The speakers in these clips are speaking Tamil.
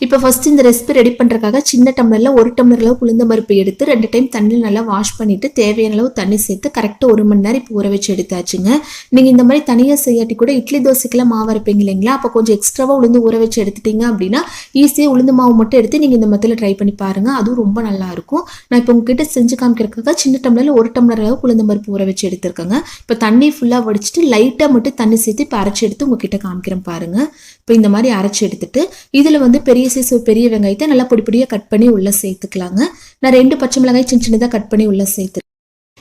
இப்போ ஃபர்ஸ்ட் இந்த ரெசிபி ரெடி பண்ணுறதுக்காக சின்ன டம்ளரில் ஒரு டம்ளர் அளவு உளுந்த பருப்பு எடுத்து ரெண்டு டைம் தண்ணியில் நல்லா வாஷ் பண்ணிவிட்டு தேவையான அளவு தண்ணி சேர்த்து கரெக்டாக ஒரு மணி நேரம் இப்போ ஊற வச்சு எடுத்தாச்சுங்க. நீங்கள் இந்த மாதிரி தனியாக செய்யாட்டி கூட இட்லி தோசைக்கெல்லாம் மாவு அரைப்பீங்க இல்லைங்களா? அப்போ கொஞ்சம் எக்ஸ்ட்ராவாக உளுந்து ஊற வச்சு எடுத்துட்டீங்க அப்படின்னா ஈஸியாக உளுந்து மாவு மட்டும் எடுத்து நீங்கள் இந்த மத்தியில் ட்ரை பண்ணி பாருங்கள் அதுவும் ரொம்ப நல்லாயிருக்கும் நான் இப்போ உங்ககிட்ட செஞ்சு காமிக்கிறக்காக சின்ன டம்ளரில் ஒரு டம்ளர் அளவு உளுந்த பருப்பு ஊற வச்சு எடுத்துருக்கேங்க. இப்போ தண்ணி ஃபுல்லாக வடிச்சிட்டு லைட்டாக மட்டும் தண்ணி சேர்த்து இப்போ அரைச்சி எடுத்து உங்ககிட்ட காமிக்கிறேன் பாருங்கள் இப்போ இந்த மாதிரி அரைச்சி எடுத்துட்டு இதில் வந்து பெரிய சைஸ் பெரிய வெங்காயத்தை நல்லா பொடி பொடியாக கட் பண்ணி உள்ளே சேர்த்துக்கலாங்க. நான் ரெண்டு பச்சை மிளகாய் சின்ன சின்னதாக கட் பண்ணி உள்ளே சேர்த்து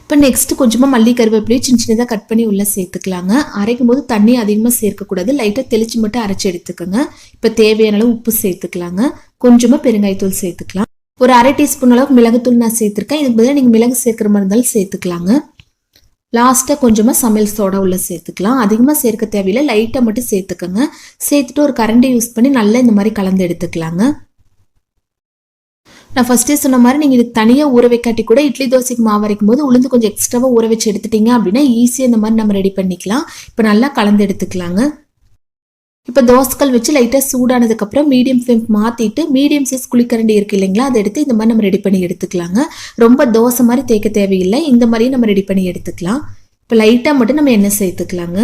இப்போ நெக்ஸ்ட் கொஞ்சமாக மல்லி கருவேப்பிலையும் சின்ன சின்னதாக கட் பண்ணி உள்ளே சேர்த்துக்கலாங்க. அரைக்கும் போது தண்ணி அதிகமாக சேர்க்கக்கூடாது. லைட்டாக தெளிச்சு மட்டும் அரைச்சி எடுத்துக்கோங்க. இப்போ தேவையான அளவு உப்பு சேர்த்துக்கலாங்க. கொஞ்சமாக பெருங்காயத்தூள் சேர்த்துக்கலாம். ஒரு அரை டீஸ்பூன் அளவுக்கு மிளகுத்தூள் நான் சேர்த்துருக்கேன். இதுக்கு பதிலாக நீங்கள் மிளகு சேர்க்குற மாதிரி இருந்தாலும் சேர்த்துக்கலாங்க. லாஸ்ட்டாக கொஞ்சமாக சமையல் சோடா உள்ளே சேர்த்துக்கலாம். அதிகமாக சேர்க்க தேவையில்லை. லைட்டாக மட்டும் சேர்த்துக்கோங்க. சேர்த்துட்டு ஒரு கரண்டி யூஸ் பண்ணி நல்லா இந்த மாதிரி கலந்து எடுத்துக்கலாங்க. நான் ஃபஸ்ட்டே சொன்ன மாதிரி நீங்கள் இதுக்கு தனியாக ஊற வைக்காட்டி கூட இட்லி தோசைக்கு மாவு வரைக்கும் போது உளுந்து கொஞ்சம் எக்ஸ்ட்ராவாக ஊற வச்சு எடுத்துட்டீங்க அப்படின்னா ஈஸியாக இந்த மாதிரி நம்ம ரெடி பண்ணிக்கலாம். இப்போ நல்லா கலந்து எடுத்துக்கலாங்க. இப்போ தோசைக்கல் வச்சு லைட்டாக சூடானதுக்கப்புறம் மீடியம் ஃப்ளேம் மாற்றிட்டு மீடியம் சைஸ் குளிக்கரண்டி இருக்கு இல்லைங்களா? அதை எடுத்து இந்த மாதிரி நம்ம ரெடி பண்ணி எடுத்துக்கலாங்க. ரொம்ப தோசை மாதிரி தேய்க்க தேவையில்லை. இந்த மாதிரியும் நம்ம ரெடி பண்ணி எடுத்துக்கலாம். இப்போ லைட்டாக மட்டும் நம்ம எண்ணெய் சேர்த்துக்கலாங்க.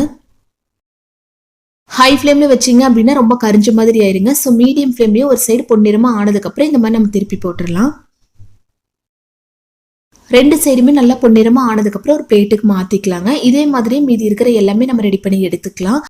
ஹை ஃப்ளேமில் வச்சிங்க அப்படின்னா ரொம்ப கரிஞ்ச மாதிரி ஆயிருங்க. ஸோ மீடியம் ஃப்ளேம்லேயே ஒரு சைடு பொன்னிறமாக ஆனதுக்கப்புறம் இந்த மாதிரி நம்ம திருப்பி போட்டுடலாம். ரெண்டு சைடுமே நல்லா பொன்னிறமாக ஆனதுக்கப்புறம் ஒரு பிளேட்டுக்கு மாற்றிக்கலாங்க இதே மாதிரி மீதி இருக்கிற எல்லாமே நம்ம ரெடி பண்ணி எடுத்துக்கலாம்.